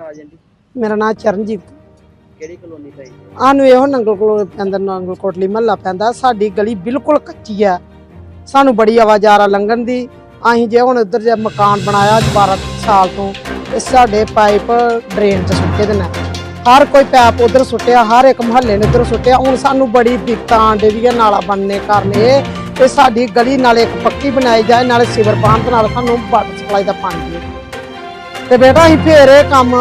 ਆ ਜਾਂਦੀ? ਮੇਰਾ ਨਾਮ ਚਰਨਜੀਤ। ਕਿਹੜੀ ਕਲੋਨੀ ਪਈ ਆਨੂੰ ਇਹੋ ਨੰਗਲ ਕੋਲ ਪੈਂਦਾ ਨੰਗਲ ਕੋਟਲੀ ਮਹੱਲਾ ਪੈਂਦਾ। ਸਾਡੀ ਗਲੀ ਬਿਲਕੁਲ ਕੱਚੀ ਆ ਸਾਨੂੰ ਬੜੀ ਆਵਾਜ਼ਾਰਾ ਲੰਘਣ ਦੀ। ਅਸੀਂ ਜੇ ਹੁਣ ਇੱਧਰ ਜੇ ਮਕਾਨ ਬਣਾਇਆ 12 ਸਾਲ ਤੋਂ ਤੇ ਸਾਡੇ ਪਾਈਪ ਡਰੇਨ 'ਚ ਸੁੱਟੇ ਦੇ ਨੇ। ਹਰ ਕੋਈ ਪੈਪ ਉਧਰ ਸੁੱਟਿਆ ਹਰ ਇੱਕ ਮੁਹੱਲੇ ਨੇ ਉਧਰ ਸੁੱਟਿਆ। ਹੁਣ ਸਾਨੂੰ ਬੜੀ ਦਿੱਕਤਾਂ ਆਂਡੇ ਵੀ ਆ ਨਾਲਾ ਬਣਨੇ ਕਾਰਨ ਇਹ ਤੇ ਸਾਡੀ ਗਲੀ ਨਾਲੇ ਇੱਕ ਪੱਕੀ ਬਣਾਈ ਜਾਏ ਨਾਲੇ ਸਿਵਰ ਪਾਣ ਨਾਲ ਸਾਨੂੰ ਵਾਟਰ ਸਪਲਾਈ ਦਾ ਪਾਣੀ ਦੇ ਤੇ ਬੇਟਾ ਅਸੀਂ ਫੇਰ ਇਹ ਕੰਮ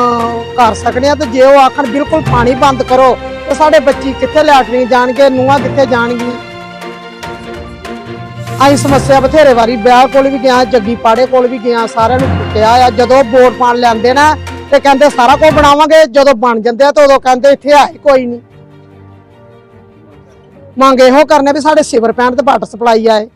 ਕਰ ਸਕਦੇ ਆ ਤੇ ਜੇ ਉਹ ਆਖਣ ਬਿਲਕੁਲ ਪਾਣੀ ਬੰਦ ਕਰੋ, ਤੇ ਸਾਡੇ ਬੱਚੀ ਕਿੱਥੇ ਲੈਟਰਿੰਗ ਜਾਣਗੇ, ਨੂੰਹਾਂ ਕਿੱਥੇ ਜਾਣਗੀਆਂ? ਅਸੀਂ ਸਮੱਸਿਆ ਬਥੇਰੇ ਵਾਰੀ, ਵਿਆਹ ਕੋਲ ਵੀ ਗਿਆ, ਜੱਗੀ ਪਾੜੇ ਕੋਲ ਵੀ ਗਿਆ, ਸਾਰਿਆਂ ਨੂੰ ਪੁੱਛਿਆ ਆ, ਜਦੋਂ ਵੋਟ ਪਾਣ ਲੈਂਦੇ ਨਾ, ਤੇ ਕਹਿੰਦੇ ਸਾਰਾ ਕੁਝ ਬਣਾਵਾਂਗੇ, ਜਦੋਂ ਬਣ ਜਾਂਦੇ ਆ, ਤਾਂ ਉਦੋਂ ਕਹਿੰਦੇ ਇੱਥੇ ਹੈ ਹੀ ਕੋਈ ਨਹੀਂ। ਮੰਗ ਇਹੋ ਕਰਨੇ ਵੀ ਸਾਡੇ ਸਿਵਰ ਪੈਣ ਤੇ ਵਾਟਰ ਸਪਲਾਈ ਆਏ।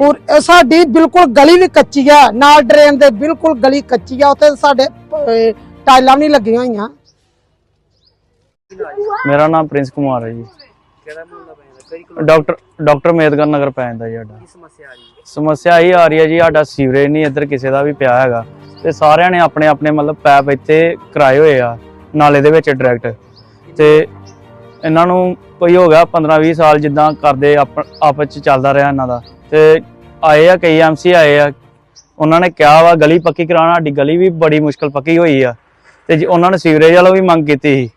ਔਰ ਇਹ ਸਾਡੀ ਬਿਲਕੁਲ ਗਲੀ ਵੀ ਕੱਚੀ ਆ ਨਾਲ ਡਰੇਨ ਦੇ ਬਿਲਕੁਲ ਗਲੀ ਕੱਚੀ ਆ ਉੱਥੇ ਸਾਡੇ ਅਹ, ਟਾਈਲਾਂ ਵੀ ਨਹੀਂ ਲੱਗੀਆਂ ਹੋਈਆਂ। ਮੇਰਾ ਨਾਮ ਪ੍ਰਿੰਸ ਕੁਮਾਰ ਹੈ ਜੀ। ਕਿਹੜਾ ਮੁਹੱਲਾ ਪੈਂਦਾ ਕਿਹੜੀ ਕਲੋਨੀ ਡਾਕਟਰ ਡਾਕਟਰ ਮੇਦਗਰ ਨਗਰ ਪੈ ਜਾਂਦਾ ਜੀ ਸਾਡਾ। ਕੀ ਸਮੱਸਿਆ ਆ ਰਹੀ ਸਮੱਸਿਆ ਇਹ ਆ ਰਹੀ ਹੈ ਜੀ ਸਾਡਾ ਸੀਵਰੇਜ ਨਹੀਂ ਇੱਧਰ ਕਿਸੇ ਦਾ ਵੀ ਪਿਆ ਹੈਗਾ। ਤੇ ਸਾਰਿਆਂ ਨੇ ਆਪਣੇ ਆਪਣੇ ਮਤਲਬ ਪੈਪ ਇੱਥੇ ਕਰਾਏ ਹੋਏ ਆ ਨਾਲੇ ਦੇ ਵਿੱਚ ਡਾਇਰੈਕਟ। ਤੇ ਇਹਨਾਂ ਨੂੰ ਕੋਈ ਹੋ ਗਿਆ 15 20 ਸਾਲ ਜਿੱਦਾਂ ਕਰਦੇ ਆਪ- ਆਪਸ ਚ ਚੱਲਦਾ ਰਿਹਾ ਇਹਨਾਂ ਦਾ। ਤੇ ਆਏ ਆ ਕਈ ਐਮਸੀ ਆਏ ਆ। ਉਹਨਾਂ ਨੇ ਕਿਹਾ ਵਾ ਗਲੀ ਪੱਕੀ ਕਰਾਉਣਾ ਸਾਡੀ ਗਲੀ ਵੀ ਬੜੀ ਮੁਸ਼ਕਲ ਪੱਕੀ ਹੋਈ ਆ। ਤੇ ਜੀ ਉਹਨਾਂ ਨੇ ਸੀਵਰੇਜ ਵਾਲਾ ਵੀ ਮੰਗ ਕੀਤੀ ਸੀ।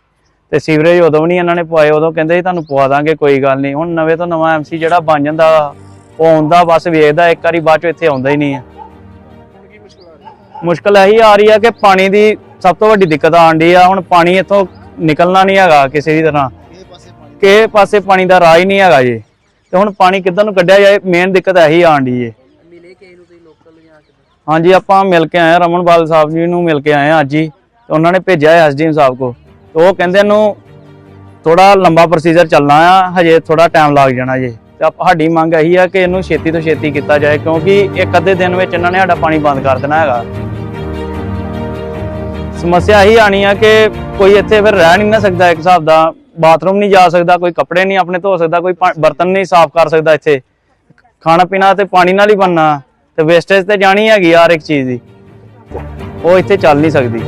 ਤੇ ਸੀਵਰੇਜ ਉਦੋਂ ਵੀ ਨਹੀਂ ਇਹਨਾਂ ਨੇ ਪਵਾਏ ਉਦੋਂ ਕਹਿੰਦੇ ਸੀ ਤੁਹਾਨੂੰ ਪਵਾ ਦਾਂਗੇ ਕੋਈ ਗੱਲ ਨਹੀਂ। ਹੁਣ ਨਵੇਂ ਤੋਂ ਨਵਾਂ ਐਮਸੀ ਜਿਹੜਾ ਬਣ ਜਾਂਦਾ ਉਹ ਆਉਂਦਾ ਬਸ ਵੇਖਦਾ ਇੱਕ ਵਾਰੀ ਬਾਅਦ ਚੋਂ ਇੱਥੇ ਆਉਂਦਾ ਹੀ ਨਹੀਂ ਆ। ਮੁਸ਼ਕਲ ਇਹੀ ਆ ਰਹੀ ਆ ਕਿ ਪਾਣੀ ਦੀ ਸਭ ਤੋਂ ਵੱਡੀ ਦਿੱਕਤ ਆਣ ਡਈ ਆ। ਹੁਣ ਪਾਣੀ ਇੱਥੋਂ ਨਿਕਲਣਾ ਨਹੀਂ ਹੈਗਾ ਕਿਸੇ ਦੀ ਤਰ੍ਹਾਂ। ਕਿਸੇ ਪਾਸੇ ਪਾਣੀ ਦਾ ਰਾਹ ਹੀ ਨਹੀਂ ਹੈਗਾ ਜੀ। ਤੇ ਹੁਣ ਪਾਣੀ ਕਿੱਧਰ ਨੂੰ ਕੱਢਿਆ ਜਾਏ ਮੇਨ ਦਿੱਕਤ ਇਹੀ ਆਣ ਡਈ ਏ। ਮਿਲੇ ਕਿਸੇ ਨੂੰ ਤੁਸੀਂ ਲੋਕਲ ਜਾਂ ਕਿੱਦਾਂ? ਹਾਂਜੀ ਆਪਾਂ ਮਿਲ ਕੇ ਆਏ ਆ ਰਮਨਪਾਲ ਸਾਹਿਬ ਜੀ ਨੂੰ ਮਿਲ ਕੇ ਆਏ ਆ ਅੱਜ ਹੀ ਤੇ ਉਹਨਾਂ ਨੇ ਭੇਜਿਆ ਐਸਡੀਐਮ ਸਾਹਿਬ ਕੋ ਤੇ ਉਹ ਕਹਿੰਦੇ ਨੂੰ ਥੋੜਾ ਲੰਬਾ ਪ੍ਰੋਸੀਜਰ ਚੱਲਣਾ ਆ ਹਜੇ ਥੋੜਾ ਟਾਈਮ ਲੱਗ ਜਾਣਾ ਜੀ। ਤੇ ਆਪ- ਸਾਡੀ ਮੰਗ ਇਹੀ ਆ ਕਿ ਇਹਨੂੰ ਛੇਤੀ ਤੋਂ ਛੇਤੀ ਕੀਤਾ ਜਾਏ ਕਿਉਂਕਿ ਇੱਕ ਅੱਧੇ ਦਿਨ ਵਿੱਚ ਇਹਨਾਂ ਨੇ ਸਾਡਾ ਪਾਣੀ ਬੰਦ ਕਰ ਦੇਣਾ ਹੈਗਾ। ਸਮੱਸਿਆ ਇਹੀ ਆਣੀ ਆ ਕਿ ਕੋਈ ਇੱਥੇ ਫਿਰ ਰਹਿ ਨਹੀਂ ਨਾ ਸਕਦਾ ਇੱਕ ਹਿਸਾਬ ਦਾ। ਬਾਥਰੂਮ ਨਹੀਂ ਜਾ ਸਕਦਾ, ਕੋਈ ਕੱਪੜੇ ਨਹੀਂ ਆਪਣੇ ਧੋ ਸਕਦਾ, ਕੋਈ ਬਰਤਨ ਨਹੀਂ ਸਾਫ਼ ਕਰ ਸਕਦਾ ਇੱਥੇ। ਖਾਣਾ ਪੀਣਾ ਤੇ ਪਾਣੀ ਨਾਲ ਹੀ ਬਣਨਾ, ਤੇ ਵੇਸਟੇਜ ਤੇ ਜਾਣੀ ਹੈਗੀ ਯਾਰ ਇੱਕ ਚੀਜ਼ ਦੀ। ਉਹ ਇੱਥੇ ਚੱਲ ਨਹੀਂ ਸਕਦੀ।